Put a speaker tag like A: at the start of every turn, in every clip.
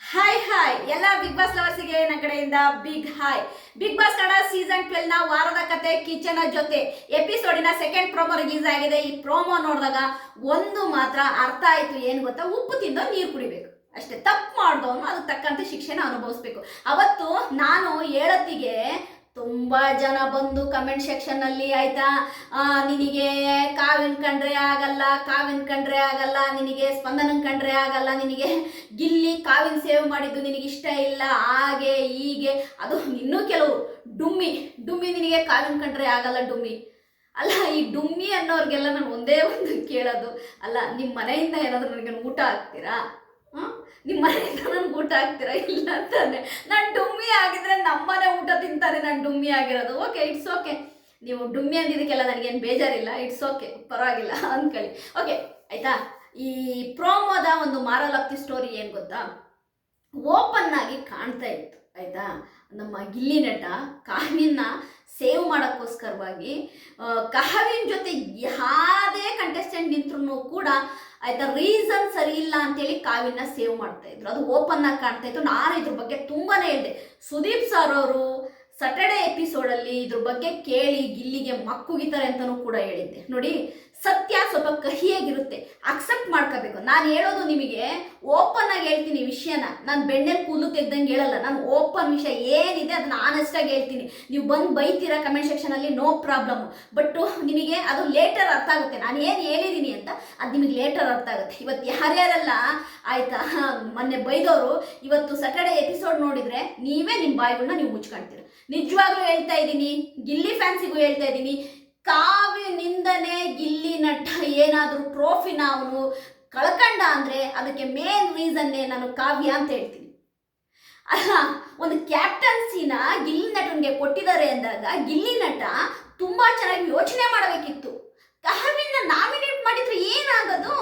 A: Hi hi ಎಲ್ಲ big boss ಲವರ್ಸಿಗೆ ನನ್ನ ಕಡೆಯಿಂದ Bigg hi Bigg Boss Kannada season ಟ್ವೆಲ್ನ ವಾರದ ಕತೆ, ಕಿಚನ್ ಜೊತೆ. ಎಪಿಸೋಡಿನ ಸೆಕೆಂಡ್ ಪ್ರೋಮೋ ರಿಲೀಸ್ ಆಗಿದೆ. ಈ ಪ್ರೋಮೋ ನೋಡಿದಾಗ ಒಂದು ಮಾತ್ರ ಅರ್ಥ ಆಯ್ತು ಏನು ಗೊತ್ತಾ? ಉಪ್ಪು ತಿಂದು ನೀರು ಕುಡಿಬೇಕು. ಅಷ್ಟೇ, ತಪ್ಪು ಮಾಡಿದವನು ಅದಕ್ಕೆ ತಕ್ಕಂತೆ ಶಿಕ್ಷೆನ ಅನುಭವಿಸ್ಬೇಕು. ಅವತ್ತು ನಾನು ಹೇಳತ್ತಿಗೆ ತುಂಬಾ ಜನ ಬಂದು ಕಮೆಂಟ್ ಸೆಕ್ಷನ್ ಅಲ್ಲಿ ಆಯ್ತಾ? ನಿನಗೆ ಕಾವಿನ ಕಂಡ್ರೆ ಆಗಲ್ಲ, ಕಾವಿನ ಕಂಡ್ರೆ ಆಗಲ್ಲ, ನಿನಗೆ ಸ್ಪಂದನ ಕಂಡ್ರೆ ಆಗಲ್ಲ, ನಿನಗೆ ಗಿಲ್ಲಿ ಕಾವಿನ ಸೇವ್ ಮಾಡಿದ್ದು ನಿನಗೆ ಇಷ್ಟ ಇಲ್ಲ, ಹಾಗೆ ಹೀಗೆ. ಅದು ಇನ್ನೂ ಕೆಲವು. ಡುಮ್ಮಿ ಡುಮ್ಮಿ ನಿನಗೆ ಕಾವಿನ ಕಂಡ್ರೆ ಆಗಲ್ಲ, ಡುಮ್ಮಿ. ಅಲ್ಲ, ಈ ಡುಮ್ಮಿ ಅನ್ನೋರಿಗೆಲ್ಲ ನಾನು ಒಂದೇ ಒಂದು ಕೇಳೋದು. ಅಲ್ಲ ನಿಮ್ಮ ಮನೆಯಿಂದ ಏನಾದರೂ ನನಗೆ ಊಟ ಹಾಕ್ತೀರಾ? ಹಾಂ ನಿಮ್ಮ ಮನೆಯಿಂದ ನನ್ಗೆ ಊಟ ಹಾಕ್ತೀರಾ ಇಲ್ಲ ಅಂತಾನೆ. ನಾನು ಡುಮ್ಮಿ ಆಗಿದ್ರೆ ನಮ್ಮನೆ ಊಟ ತಿಂತಾರೆ ನಾನು ಡುಮ್ಮಿ ಆಗಿರೋದು. ಓಕೆ ಇಟ್ಸ್ ಓಕೆ ನೀವು ಡುಮ್ಮಿ ಅಂದಿದ್ದಕ್ಕೆಲ್ಲ ನನಗೇನು ಬೇಜಾರಿಲ್ಲ. ಇಟ್ಸ್ ಓಕೆ ಪರವಾಗಿಲ್ಲ ಅಂದ್ಕೊಳ್ಳಿ. ಓಕೆ ಆಯ್ತಾ? ಈ ಪ್ರೋಮೋದ ಒಂದು ಮಾರಲಕ್ತಿ ಸ್ಟೋರಿ ಏನು ಗೊತ್ತಾ? ಓಪನ್ ಆಗಿ ಕಾಣ್ತಾ ಇತ್ತು, ಆಯ್ತಾ? ನಮ್ಮ ಗಿಲ್ಲಿ ನಟ ಕಾವಿನ ಸೇವ್ ಮಾಡೋಕ್ಕೋಸ್ಕರವಾಗಿ ಕಹವಿನ ಜೊತೆ ಯಾವುದೇ ಕಂಟೆಸ್ಟೆಂಟ್ ನಿಂತ್ರು ಕೂಡ ಆಯ್ತಾ ರೀಸನ್ ಸರಿ ಇಲ್ಲ ಅಂತೇಳಿ ಕಾವಿನ ಸೇವ್ ಮಾಡ್ತಾ ಇದ್ರು. ಅದು ಓಪನ್ ಆಗಿ ಕಾಣ್ತಾ ಇತ್ತು. ನಾನು ಇದ್ರ ಬಗ್ಗೆ ತುಂಬಾನೇ ಹೇಳಿದೆ. ಸುದೀಪ್ ಸರ್ ಅವರು ಸಟರ್ಡೆ ಎಪಿಸೋಡಲ್ಲಿ ಇದ್ರ ಬಗ್ಗೆ ಕೇಳಿ, ಗಿಲ್ಲಿಗೆ ಮಕ್ಕುಗಿತಾರೆ ಅಂತಲೂ ಕೂಡ ಹೇಳಿದ್ದೆ. ನೋಡಿ ಸತ್ಯ ಸ್ವಲ್ಪ ಕಹಿಯಾಗಿರುತ್ತೆ ಅಕ್ಸೆಪ್ಟ್ ಮಾಡ್ಕೋಬೇಕು. ನಾನು ಹೇಳೋದು ನಿಮಗೆ ಓಪನ್ ಆಗಿ ಹೇಳ್ತೀನಿ ವಿಷಯನ. ನಾನು ಬೆಣ್ಣೆ ಕೂಲು ತೆಗ್ದಂಗೆ ಹೇಳಲ್ಲ. ನಾನು ಓಪನ್ ವಿಷಯ ಏನಿದೆ ಅದನ್ನ ಆನೆಸ್ಟಾಗಿ ಹೇಳ್ತೀನಿ. ನೀವು ಬಂದು ಬೈತೀರಾ ಕಮೆಂಟ್ ಸೆಕ್ಷನಲ್ಲಿ ನೋ ಪ್ರಾಬ್ಲಮ್ ಬಟ್ ನಿಮಗೆ ಅದು ಲೇಟರ್ ಅರ್ಥ ಆಗುತ್ತೆ. ನಾನು ಏನು ಹೇಳಿದ್ದೀನಿ ಅಂತ, ಅದು ನಿಮಗೆ ಲೇಟರ್ ಅರ್ಥ ಆಗುತ್ತೆ. ಇವತ್ತು ಯಾರ್ಯಾರೆಲ್ಲ ಆಯ್ತಾ, ಮೊನ್ನೆ ಬೈದವರು, ಇವತ್ತು ಸಟರ್ಡೆ ಎಪಿಸೋಡ್ ನೋಡಿದ್ರೆ ನೀವೇ ನಿಮ್ಮ ಬಾಯಿಗಳನ್ನ ನೀವು ಮುಚ್ಕೊಳ್ತೀರ ನಿಜವಾಗ್ಲೂ ಹೇಳ್ತಾ ಇದ್ದೀನಿ ಗಿಲ್ಲಿ ಫ್ಯಾನ್ಸಿಗೂ ಹೇಳ್ತಾ ಇದ್ದೀನಿ ಕಾವ್ಯ ನಿಂದನೆ ಗಿಲ್ಲಿ ನಟ ಏನಾದರೂ ಟ್ರೋಫಿನ ಅವನು ಕಳ್ಕಂಡ ಅಂದರೆ ಅದಕ್ಕೆ ಮೇನ್ ರೀಸನ್ನೇ ನಾನು ಕಾವ್ಯ ಅಂತ ಹೇಳ್ತೀನಿ. ಅಲ್ಲ, ಒಂದು ಕ್ಯಾಪ್ಟನ್ಸಿನ ಗಿಲ್ಲಿ ನಟನ್ಗೆ ಕೊಟ್ಟಿದ್ದಾರೆ ಅಂದಾಗ ಗಿಲ್ಲಿ ನಟ ತುಂಬಾ ಚೆನ್ನಾಗಿ ಯೋಚನೆ ಮಾಡಬೇಕಿತ್ತು. ಕಹವಿನ ನಾಮಿನೇಟ್ ಮಾಡಿದ್ರೆ ಏನಾಗೋದು?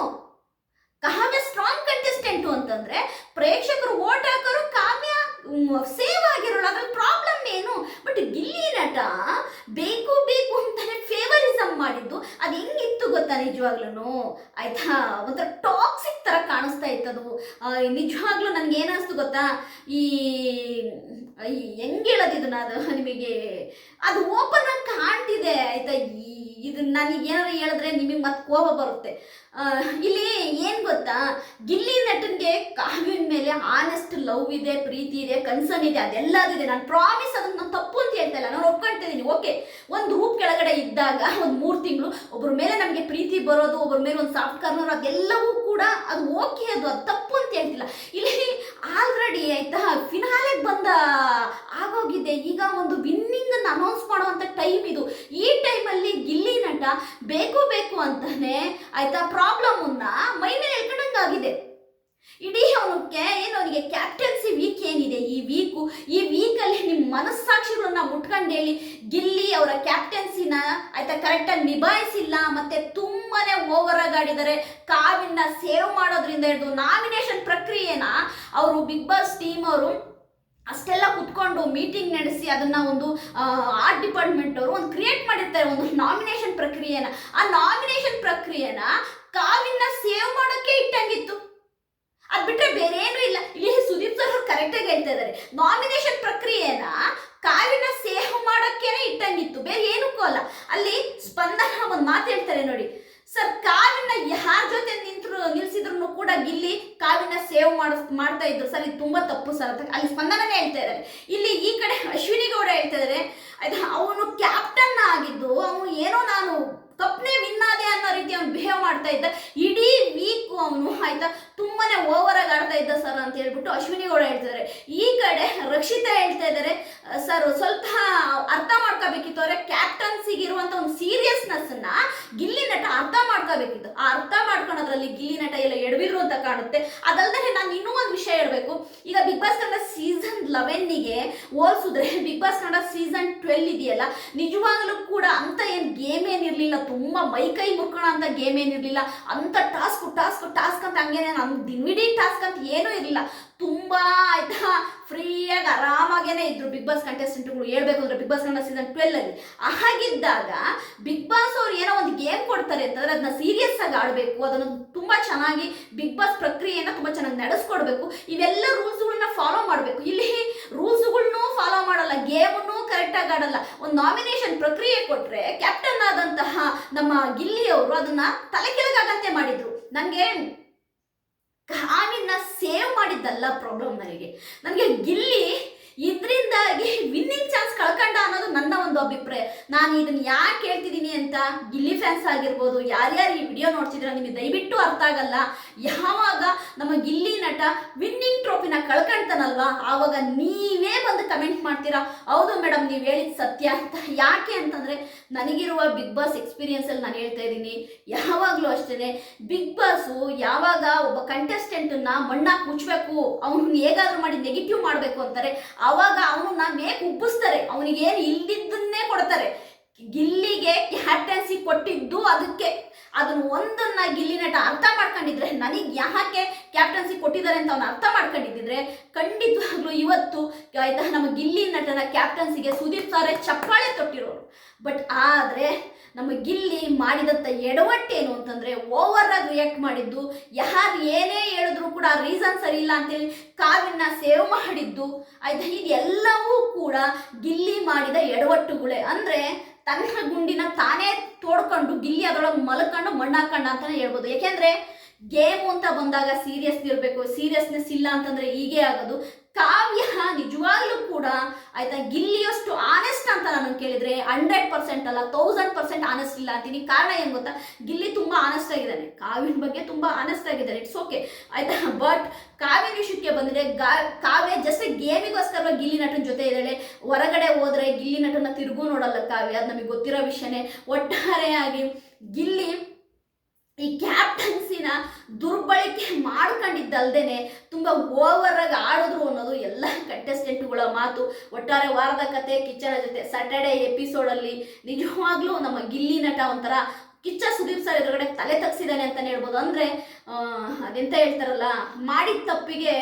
A: ಕಹವ್ಯ ಸ್ಟ್ರಾಂಗ್ ಕಂಟೆಸ್ಟೆಂಟು ಅಂತಂದ್ರೆ ಪ್ರೇಕ್ಷಕರು ಓಟ್ ಹಾಕರು ಕಾವ್ಯ ಸೇವ್ ಆಗಿರೋಲ್ಲ ಅದ್ರಲ್ಲಿ ಪ್ರಾಬ್ಲಮ್ ಏನು ಬಟ್ ಗಿಲ್ಲಿ ನಟ ಬೇಕು ಬೇಕು ಅಂತಾನೆ ಫೇವರಿಸಮ್ ಮಾಡಿದ್ದು ಅದು ಹೆಂಗಿತ್ತು ಗೊತ್ತಾ ನಿಜವಾಗ್ಲೂ ಆಯ್ತಾ? ಒಂಥರ ಟಾಕ್ಸಿಕ್ ತರ ಕಾಣಿಸ್ತಾ ಇತ್ತದು. ನಿಜವಾಗ್ಲೂ ನನ್ಗೆ ಏನಿಸ್ತು ಗೊತ್ತಾ? ಈ ಹೆಂಗ್ ಹೇಳೋದು ಇದನ್ನ ಅದು ನಿಮಗೆ? ಅದು ಓಪನ್ ಆಗಿ ಕಾಣ್ತಿದೆ, ಆಯ್ತಾ? ಈ ಇದನ್ನ ನನಗೆ ಏನಾದ್ರು ಹೇಳಿದ್ರೆ ನಿಮಗೆ ಮತ್ತೆ ಕೋಪ ಬರುತ್ತೆ. ಇಲ್ಲಿ ಏನು ಗೊತ್ತಾ? ಗಿಲ್ಲಿ ನಟನ್ಗೆ ಕಾವ್ಯನ ಮೇಲೆ ಆನೆಸ್ಟ್ ಲವ್ ಇದೆ, ಪ್ರೀತಿ ಇದೆ ಕನ್ಸರ್ನ್ ಇದೆ ಅದೆಲ್ಲದಿದೆ ನಾನು ಪ್ರಾಮಿಸ್ ಅದನ್ನ ನಾನು ತಪ್ಪು ಅಂತ ಹೇಳ್ತಾ ನಾನು ಒಪ್ಕೊಳ್ತಿದ್ದೀನಿ ಓಕೆ ಒಂದು ರೂಪ್ ಕೆಳಗಡೆ ಇದ್ದಾಗ, ಒಂದು ಮೂರು ತಿಂಗಳು ಒಬ್ಬರ ಮೇಲೆ ನಮಗೆ ಪ್ರೀತಿ ಬರೋದು ಒಬ್ಬರ ಮೇಲೆ ಒಂದು ಸಾಫ್ಟ್ ಕಾರ್ನರ್ ಅದೆಲ್ಲವೂ ಕೂಡ ಅದು ಓಕೆ ಅದು ಅದು ತಪ್ಪು ಅಂತ ಹೇಳ್ತಿಲ್ಲ. ಇಲ್ಲಿ ಆಲ್ರೆಡಿ ಆಯ್ತಾ? ಫಿನಾಲೆಗೆ ಬಂದ ಆಗೋಗಿದೆ. ಈಗ ಒಂದು ವಿನ್ನಿಂಗ್ ಅನ್ನು ಅನೌನ್ಸ್ ಮಾಡುವಂತ ಟೈಮ್ ಇದು. ಈ ಟೈಮಲ್ಲಿ ಗಿಲ್ಲಿ ಬೇಕು ಬೇಕು ಅಂತಾನೆ ಆಯ್ತಾ ಪ್ರಾಬ್ಲಮ್ ಮೈ ಮೇಲೆ ಎಳ್ಕೊಂಡಂಗಾಗಿದೆ. ಇಡೀ ಅವನಕ್ಕೆ ಏನು ಅವನಿಗೆ ಕ್ಯಾಪ್ಟನ್ಸಿ ವೀಕ್ ಏನಿದೆ ಈ ವೀಕು ಈ ವೀಕಲ್ಲಿ ನಿಮ್ಮ ಮನಸ್ಸಾಕ್ಷಿಗಳನ್ನ ಮುಟ್ಕೊಂಡು ಹೇಳಿ, ಗಿಲ್ಲಿ ಅವರ ಕ್ಯಾಪ್ಟನ್ಸಿನ ಆಯ್ತಾ ಕರೆಕ್ಟಾಗಿ ನಿಭಾಯಿಸಿಲ್ಲ, ಮತ್ತೆ ತುಂಬಾನೇ ಓವರ್ ಆಡಿದ್ದಾರೆ. ಕಾವಿನ ಸೇವ್ ಮಾಡೋದ್ರಿಂದ ಹಿಡಿದು ನಾಮಿನೇಷನ್ ಪ್ರಕ್ರಿಯೆನ ಅವರು ಬಿಗ್ ಬಾಸ್ ಟೀಮ್ ಅವರು ಅಷ್ಟೆಲ್ಲ ಕುತ್ಕೊಂಡು ಮೀಟಿಂಗ್ ನಡೆಸಿ ಅದನ್ನ ಒಂದು ಆರ್ಟ್ ಡಿಪಾರ್ಟ್ಮೆಂಟ್ ಅವರು ಒಂದು ಕ್ರಿಯೇಟ್ ಮಾಡಿರ್ತಾರೆ ಒಂದು ನಾಮಿನೇಷನ್ ಪ್ರಕ್ರಿಯೆನ. ಆ ನಾಮಿನೇಷನ್ ಪ್ರಕ್ರಿಯೆನ ಕಾವಿನ ಸೇವ್ ಮಾಡೋಕ್ಕೆ ಇಟ್ಟಂಗಿತ್ತು. ಅದ್ ಬಿಟ್ರೆ ಬೇರೆ ಏನು ಇಲ್ಲ. ಇಲ್ಲಿ ಸುದೀಪ್ ಸರ್ ಅವ್ರು ಕರೆಕ್ಟಾಗಿ ಹೇಳ್ತಾ ಇದ್ದಾರೆ ನಾಮಿನೇಷನ್ ಪ್ರಕ್ರಿಯೆನ ಕಾವಿನ ಸೇವ್ ಮಾಡೋಕ್ಕೇನೆ ಇಟ್ಟಂಗಿತ್ತು. ಬೇರೆ ಏನಕ್ಕೂ ಅಲ್ಲ. ಅಲ್ಲಿ ಸ್ಪಂದನ ಒಂದು ಮಾತು ಹೇಳ್ತಾರೆ ನೋಡಿ. ಸರ್, ಕಾವಿನ ಯಾರ ಜೊತೆ ನಿಂತರು ನಿಲ್ಸಿದ್ರು ಕೂಡ ಗಿಲ್ಲಿ ಕಾವಿನ ಸೇವ್ ಮಾಡ, ಮಾಡ್ತಾ ಇದ್ರು. ಸರ್, ಇದು ತುಂಬಾ ತಪ್ಪು ಸರ್. ಅಂತ ಅಲ್ಲಿ ಸ್ಪಂದನನೇ ಹೇಳ್ತಾ ಇದ್ದಾರೆ. ಇಲ್ಲಿ ಈ ಕಡೆ ಅಶ್ವಿನಿ ಗೌಡ ಹೇಳ್ತಾ ಇದ್ದಾರೆ. ಅವನು ಕ್ಯಾಪ್ಟನ್ ಆಗಿದ್ದು, ಅವನು ಏನೋ ನಾನು ಕಪ್ನೇ ವಿನ್ ಆದೆ ಅನ್ನೋ ರೀತಿ ಅವ್ನು ಬಿಹೇವ್ ಮಾಡ್ತಾ ಇದ್ದ. ಇಡೀ ವೀಕ್ ಅವನು, ಆಯ್ತಾ, ತುಂಬಾನೇ ಓವರ್ ಆಗಿ ಆಡ್ತಾ ಇದ್ದ ಸರ್ ಅಂತ ಹೇಳ್ಬಿಟ್ಟು ಅಶ್ವಿನಿ ಗೌಡ ಹೇಳ್ತಿದ್ದಾರೆ ಈ ರಕ್ಷಿತಾ ಹೇಳ್ತಾ ಇದ್ದಾರೆ. ಸರ್ ಸ್ವಲ್ಪ ಅರ್ಥ ಮಾಡ್ಕೋಬೇಕಿತ್ತು. ಅವರೇ ಕ್ಯಾಪ್ಟನ್ಸಿಗೆ ಇರುವಂತ ಒಂದು ಸೀರಿಯಸ್ನೆಸ್ ಅನ್ನ ಗಿಲ್ಲಿ ನಟ ಅರ್ಥ ಮಾಡ್ಕೋಬೇಕಿತ್ತು. ಆ ಅರ್ಥ ಮಾಡ್ಕೊಳೋದ್ರಲ್ಲಿ ಗಿಲ್ಲಿ ನಟ ಎಲ್ಲ ಎಡವಿರು ಅಂತ ಕಾಣುತ್ತೆ. ಅದಲ್ಲದೆ ನಾನು ಇನ್ನೂ ಒಂದು ವಿಷಯ ಹೇಳ್ಬೇಕು. ಈಗ ಬಿಗ್ ಬಾಸ್ ಕನ್ನಡ ಸೀಸನ್ ಲೆವೆನ್ನಿಗೆ ಹೋಲ್ಸಿದ್ರೆ Bigg Boss Kannada season twelve ಇದೆಯಲ್ಲ, ನಿಜವಾಗ್ಲೂ ಕೂಡ ಅಂತ ಏನು ಗೇಮ್ ಏನಿರಲಿಲ್ಲ ತುಂಬ ಮೈ ಕೈ ಮುರ್ಕೋಣ ಅಂತ ಗೇಮ್ ಏನಿರಲಿಲ್ಲ ಅಂತ ಟಾಸ್ಕ್ ಟಾಸ್ಕ್ ಟಾಸ್ಕ್ ಅಂತ ಹಂಗೇನೆ ನಮ್ದು ಇಮಿಡಿಯೇಟ್ ಟಾಸ್ಕ್ ಅಂತ ಏನೂ ಇರಲಿಲ್ಲ. ತುಂಬಾ ಆಯ್ತಾ? ಫ್ರೀಯಾಗಿ ಆರಾಮಾಗೇನೆ ಇದ್ರು ಬಿಗ್ ಬಾಸ್ ಕಂಟೆಸ್ಟೆಂಟ್ಗಳು ಹೇಳ್ಬೇಕು ಅಂದ್ರೆ Bigg Boss Kannada season twelve ಅಲ್ಲಿ. ಹಾಗಿದ್ದಾಗ ಬಿಗ್ ಬಾಸ್ ಅವ್ರು ಏನೋ ಒಂದು ಗೇಮ್ ಕೊಡ್ತಾರೆ ಅಂತಂದ್ರೆ ಅದನ್ನ ಸೀರಿಯಸ್ ಆಗಿ ಆಡಬೇಕು. ಅದನ್ನು ತುಂಬಾ ಚೆನ್ನಾಗಿ ಬಿಗ್ ಬಾಸ್ ಪ್ರಕ್ರಿಯೆಯನ್ನ ತುಂಬಾ ಚೆನ್ನಾಗಿ ನಡೆಸ್ಕೊಡ್ಬೇಕು. ಇವೆಲ್ಲ ರೂಲ್ಸ್ಗಳನ್ನ ಫಾಲೋ ಮಾಡಬೇಕು. ಇಲ್ಲಿ ರೂಲ್ಸ್ಗಳನ್ನೂ ಫಾಲೋ ಮಾಡಲ್ಲ ಗೇಮನ್ನು ಕರೆಕ್ಟಾಗಿ ಆಡಲ್ಲ. ಒಂದು ನಾಮಿನೇಷನ್ ಪ್ರಕ್ರಿಯೆ ಕೊಟ್ರೆ ಕ್ಯಾಪ್ಟನ್ ಆದಂತಹ ನಮ್ಮ ಗಿಲ್ಲಿ ಅವರು ಅದನ್ನ ತಲೆ ಕೆಳಗಾಗಂತೆ ಮಾಡಿದ್ರು. ನನಗೆ ಕಾವಿನ ಸೇವ್ ಮಾಡಿದ್ದಲ್ಲ ಪ್ರಾಬ್ಲಮ್ ನನಗೆ ನನಗೆ ಗಿಲ್ಲಿ ಇದರಿಂದಾಗಿ ವಿನ್ನಿಂಗ್ ಚಾನ್ಸ್ ಕಳ್ಕೊಂಡ ಅನ್ನೋದು ನನ್ನ ಒಂದು ಅಭಿಪ್ರಾಯ. ನಾನು ಇದನ್ನ ಯಾಕೆ ಹೇಳ್ತಿದ್ದೀನಿ ಅಂತ ಗಿಲ್ಲಿ ಫ್ಯಾನ್ಸ್ ಆಗಿರ್ಬೋದು, ಯಾರ್ಯಾರು ಈ ವಿಡಿಯೋ ನೋಡ್ತಿದ್ರ ನಿಮಗೆ ದಯವಿಟ್ಟು ಅರ್ಥ ಆಗಲ್ಲ. ಯಾವಾಗ ನಮ್ಮ ಗಿಲ್ಲಿ ನಟ ವಿನ್ನಿಂಗ್ ಟ್ರೋಫಿನ ಕಳ್ಕೊಂತಾನಲ್ವಾ? ಆವಾಗ ನೀವೇ ಬಂದು ಕಮೆಂಟ್ ಮಾಡ್ತೀರಾ? ಹೌದು ಮೇಡಮ್ ನೀವು ಹೇಳಿದ ಸತ್ಯ ಅಂತ. ಯಾಕೆ ಅಂತಂದ್ರೆ ನನಗಿರುವ ಬಿಗ್ ಬಾಸ್ ಎಕ್ಸ್ಪೀರಿಯನ್ಸಲ್ಲಿ ನಾನು ಹೇಳ್ತಾ ಇದ್ದೀನಿ. ಯಾವಾಗಲೂ ಅಷ್ಟೇ ಬಿಗ್ ಬಾಸು ಯಾವಾಗ ಒಬ್ಬ ಕಂಟೆಸ್ಟೆಂಟನ್ನ ಮಣ್ಣಾಗಿ ಮುಚ್ಚಬೇಕು ಅವನು ಹೇಗಾದ್ರೂ ಮಾಡಿ ನೆಗೆಟಿವ್ ಮಾಡಬೇಕು ಅಂತಾರೆ, ಆವಾಗ ಅವನನ್ನ ಮೇಕ್ ಉಬ್ಬಿಸ್ತಾರೆ. ಅವನಿಗೆ ಏನು ಇಲ್ದಿದ್ದನ್ನೇ ಕೊಡ್ತಾರೆ. ಗಿಲ್ಲಿಗೆ ಕ್ಯಾಪ್ಟನ್ಸಿ ಕೊಟ್ಟಿದ್ದು ಅದಕ್ಕೆ ಅದನ್ನ ಒಂದನ್ನ ಗಿಲ್ಲಿ ನಟ ಅರ್ಥ ಮಾಡ್ಕೊಂಡಿದ್ರೆ ನನಗೆ ಯಾಕೆ ಕ್ಯಾಪ್ಟನ್ಸಿ ಕೊಟ್ಟಿದ್ದಾರೆ ಅಂತ ಅವನು ಅರ್ಥ ಮಾಡ್ಕೊಂಡಿದ್ರೆ ಖಂಡಿತವಾಗ್ಲೂ ಇವತ್ತು ಆಯ್ತಾ ನಮ್ಮ ಗಿಲ್ಲಿ ನಟನ ಕ್ಯಾಪ್ಟನ್ಸಿಗೆ ಸುದೀಪ್ ಸಾರೇ ಚಪ್ಪಾಳೆ ತೊಟ್ಟಿರೋರು. ಬಟ್ ಆದರೆ ನಮ್ಮ ಗಿಲ್ಲಿ ಮಾಡಿದಂಥ ಎಡವಟ್ಟೇನು ಅಂತಂದರೆ ಓವರ್ ಆಗಿ ರಿಯಾಕ್ಟ್ ಮಾಡಿದ್ದು. ಯಾರು ಏನೇ ಹೇಳಿದ್ರು ಕೂಡ ರೀಸನ್ ಸರಿ ಇಲ್ಲ ಅಂತೇಳಿ ಕಾವಿನ ಸೇವ್ ಮಾಡಿದ್ದು ಆಯ್ತಾ ಇದೆಲ್ಲವೂ ಕೂಡ ಗಿಲ್ಲಿ ಮಾಡಿದ ಎಡವಟ್ಟುಗಳೇ. ಅಂದರೆ ತನ್ನ ಗುಂಡಿನ ತಾನೇ ತೋಡ್ಕೊಂಡು ಗಿಲ್ಲಿ ಅದರೊಳಗೆ ಮಲ್ಕೊಂಡು ಮಣ್ಣಾಕಂಡ ಅಂತ ಹೇಳ್ಬೋದು. ಯಾಕೆಂದ್ರೆ ಗೇಮು ಅಂತ ಬಂದಾಗ ಸೀರಿಯಸ್ ಇರಬೇಕು, ಸೀರಿಯಸ್ನೆಸ್ ಇಲ್ಲ ಅಂತಂದ್ರೆ ಹೀಗೆ ಆಗೋದು. ಕಾವ್ಯ ನಿಜವಾಗ್ಲೂ ಕೂಡ ಆಯ್ತಾ, ಗಿಲ್ಲಿಯಷ್ಟು ಆನೆಸ್ಟ್ ಅಂತ ನಾನು ಕೇಳಿದ್ರೆ ಹಂಡ್ರೆಡ್ ಪರ್ಸೆಂಟ್ ಅಲ್ಲ ತೌಸಂಡ್ ಪರ್ಸೆಂಟ್ ಆನೆಸ್ಟ್ ಇಲ್ಲ ಅಂತೀನಿ. ಕಾರಣ ಏನು ಗೊತ್ತಾ? ಗಿಲ್ಲಿ ತುಂಬಾ ಆನೆಸ್ಟ್ ಆಗಿದ್ದಾನೆ. ಕಾವ್ಯನ ಬಗ್ಗೆ ತುಂಬಾ ಆನೆಸ್ಟ್ ಆಗಿದ್ದಾನೆ. ಇಟ್ಸ್ ಓಕೆ ಆಯ್ತಾ? ಬಟ್ ಕಾವ್ಯ ವಿಷಯಕ್ಕೆ ಬಂದ್ರೆ ಕಾವ್ಯ ಜಸ್ಟ್ ಗೇಮಿಗೋಸ್ಕರ ಗಿಲ್ಲಿ ನಟನ ಜೊತೆ ಇದ್ದಾಳೆ. ಹೊರಗಡೆ ಹೋದ್ರೆ ಗಿಲ್ಲಿ ನಟನ ತಿರುಗೂ ನೋಡಲ್ಲ ಕಾವ್ಯ. ಅದು ನಮಗೆ ಗೊತ್ತಿರೋ ವಿಷಯನೇ. ಒಟ್ಟಾರೆಯಾಗಿ ಗಿಲ್ಲಿ ಈ ಕ್ಯಾಪ್ಟನ್ಸಿನ ದುರ್ಬಳಕೆ ಮಾಡ್ಕೊಂಡಿದ್ದಲ್ದೇನೆ ತುಂಬ ಓವರ್ ಆಗಿ ಆಡಿದ್ರು ಅನ್ನೋದು ಎಲ್ಲ ಕಂಟೆಸ್ಟೆಂಟ್ಗಳ ಮಾತು. ಒಟ್ಟಾರೆ ವಾರದ ಕತೆ ಕಿಚ್ಚನ ಜೊತೆ ಸ್ಯಾಟರ್ಡೆ ಎಪಿಸೋಡಲ್ಲಿ ನಿಜವಾಗ್ಲೂ ನಮ್ಮ ಗಿಲ್ಲಿ ನಟ ಒಂಥರ ಕಿಚ್ಚ ಸುದೀಪ್ ಸರ್ ಎದುರುಗಡೆ ತಲೆ ತಗ್ಸಿದ್ದಾನೆ ಅಂತಾನೆ ಹೇಳ್ಬೋದು. ಅಂದರೆ ಅದೆಂತ ಹೇಳ್ತಾರಲ್ಲ, ಮಾಡಿದ ತಪ್ಪಿಗೆ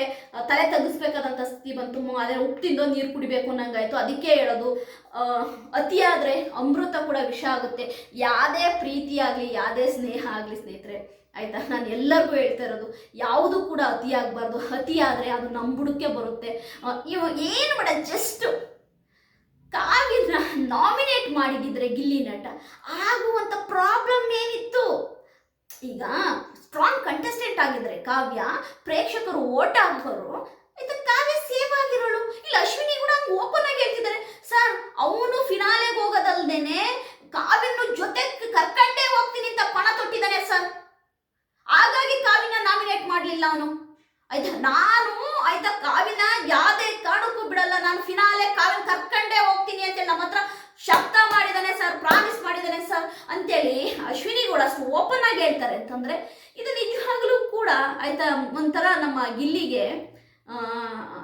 A: ತಲೆ ತಗ್ಗಿಸ್ಬೇಕಾದಂಥ ಸ್ಥಿತಿ ಬಂತು. ಅದೇ ಉಪ್ಪು ತಿಂದೋ ನೀರು ಕುಡಿಬೇಕು ಅನ್ನಂಗಾಯ್ತು. ಅದಕ್ಕೆ ಹೇಳೋದು ಅತಿ ಅತಿಯಾದರೆ ಅಮೃತ ಕೂಡ ವಿಷ ಆಗುತ್ತೆ. ಯಾವುದೇ ಪ್ರೀತಿ ಆಗಲಿ, ಯಾವುದೇ ಸ್ನೇಹ ಆಗಲಿ ಸ್ನೇಹಿತರೆ, ಆಯ್ತಾ? ನಾನು ಎಲ್ಲರಿಗೂ ಹೇಳ್ತಾ ಇರೋದು, ಯಾವುದು ಕೂಡ ಅತಿಯಾಗಬಾರ್ದು. ಅತಿ ಆದರೆ ಅದು ನಮ್ಮ ಬರುತ್ತೆ. ಇವ ಏನು ಮಾಡ ಜಸ್ಟ್ ಕಾವ್ಯನ ನಾಮಿನೇಟ್ ಮಾಡಿದ್ರೆ ಗಿಲ್ಲಿ ನಟ ಆಗುವಂಥ ಪ್ರಾಬ್ಲಮ್ ಏನಿತ್ತು? ಈಗ ಸ್ಟ್ರಾಂಗ್ ಕಂಟೆಸ್ಟೆಂಟ್ ಆಗಿದ್ರೆ ಕಾವ್ಯ, ಪ್ರೇಕ್ಷಕರು ಓಟ್ ಹಾಕೋರು ಇದು ಕಾವ್ಯ ಸೇವ್ ಆಗಿರೋಳು. ಇಲ್ಲ, ಅಶ್ವಿನಿ ಕೂಡ ಓಪನ್ ಆಗಿ ಹೇಳ್ತಿದ್ದಾರೆ ಸರ್, ಅವನು ಫಿನಾಲೆಗೆ ಹೋಗೋದಲ್ದೇನೆ ಕಾವ್ಯನ ಜೊತೆ ಕರ್ಕಂಡೇ ಹೋಗ್ತೀನಿ ಅಂತ ಪಣ ತೊಟ್ಟಿದ್ದಾನೆ ಸರ್. ಹಾಗಾಗಿ ಕಾವ್ಯನ ನಾಮಿನೇಟ್ ಮಾಡಲಿಲ್ಲ ಅವನು. ಆಯ್ತಾ? ನಾನು, ಆಯ್ತಾ ಕಾವಿನ ಯಾವುದೇ ಕಾರಣಕ್ಕೂ ಬಿಡಲ್ಲ. ನಾನು ಫಿನಾಲೆ ಕಾವಿನ ಕರ್ಕಂಡೇ ಅಂತೇಳಿ ನಮ್ಮ ಹತ್ರ ಶಬ್ದ ಮಾಡಿದಾನೆ ಸರ್ ಪ್ರಾಮಿಸ್ ಮಾಡಿದಾನೆ ಸರ್ ಅಂತೇಳಿ ಅಶ್ವಿನಿ ಕೂಡ ಅಷ್ಟು ಓಪನ್ ಆಗಿ ಹೇಳ್ತಾರೆ. ಅಂತಂದ್ರೆ ಇದು ನಿಜವಾಗ್ಲೂ ಕೂಡ ಆಯ್ತಾ, ಒಂಥರ ನಮ್ಮ ಗಿಲ್ಲಿಗೆ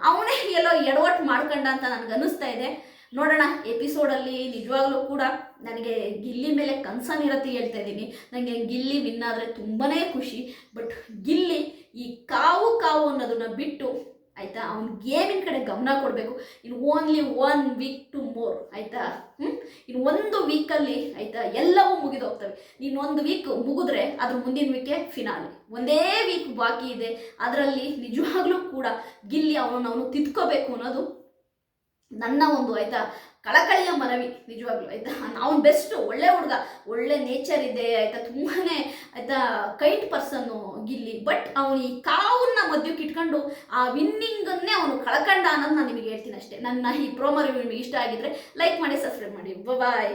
A: ಅವನೇ ಎಲ್ಲೋ ಎಡವಟ್ಟು ಮಾಡ್ಕೊಂಡ ಅಂತ ನನಗೆ ಅನಿಸ್ತಾ ಇದೆ. ನೋಡೋಣ ಎಪಿಸೋಡಲ್ಲಿ ನಿಜವಾಗ್ಲೂ ಕೂಡ ನನಗೆ ಗಿಲ್ಲಿ ಮೇಲೆ ಕನ್ಸರ್ನ್ ಇರತ್ತೆ ಹೇಳ್ತಾ ಇದ್ದೀನಿ. ನನಗೆ ಗಿಲ್ಲಿ ವಿನ್ ಆದರೆ ತುಂಬಾ ಖುಷಿ. ಬಟ್ ಗಿಲ್ಲಿ ಈ ಕಾವು ಕಾವು ಅನ್ನೋದನ್ನ ಬಿಟ್ಟು ಆಯಿತಾ? ಅವ್ನ ಗೇಮಿನ ಕಡೆ ಗಮನ ಕೊಡಬೇಕು. ಇನ್ನು only one week to more ಆಯಿತಾ? ಹ್ಞೂ ಇನ್ನು ಒಂದು ವೀಕಲ್ಲಿ ಆಯಿತಾ, ಎಲ್ಲವೂ ಮುಗಿದೋಗ್ತವೆ ನೀನು ಒಂದು ವೀಕ್ ಮುಗಿದ್ರೆ ಅದ್ರ ಮುಂದಿನ ವೀಕೆ ಫಿನಾಲೆ ಒಂದೇ ವೀಕ್ ಬಾಕಿ ಇದೆ. ಅದರಲ್ಲಿ ನಿಜವಾಗ್ಲೂ ಕೂಡ ಗಿಲ್ಲಿ ಅವನನ್ನು ಅವನು ತಿದ್ಕೋಬೇಕು ಅನ್ನೋದು ನನ್ನ ಒಂದು, ಆಯ್ತಾ ಕಳಕಳಿಯ ಮನವಿ, ನಿಜವಾಗ್ಲೂ, ಆಯ್ತಾ? ಅವ್ನು ಬೆಸ್ಟ್ ಒಳ್ಳೆ ಹುಡುಗ, ಒಳ್ಳೆ ನೇಚರ್ ಇದೆ, ಆಯ್ತಾ? ತುಂಬಾನೇ, ಆಯ್ತಾ ಕೈಂಡ್ ಪರ್ಸನ್ ಗಿಲ್ಲಿ. ಬಟ್ ಅವನು ಈ ಕಾವನ್ನ ಮದ್ಯಕ್ಕೆ ಇಟ್ಕೊಂಡು ಆ ವಿನ್ನಿಂಗನ್ನೇ ಅವನು ಕಳ್ಕಂಡ ಅನ್ನೋದು ನಾನು ನಿಮಗೆ ಹೇಳ್ತೀನಿ ಅಷ್ಟೇ. ನನ್ನ ಈ ಪ್ರೋಮೋ ನಿಮಗೆ ಇಷ್ಟ ಆಗಿದ್ರೆ ಲೈಕ್ ಮಾಡಿ ಸಬ್ಸ್ಕ್ರೈಬ್ ಮಾಡಿ. ಬಾಯ್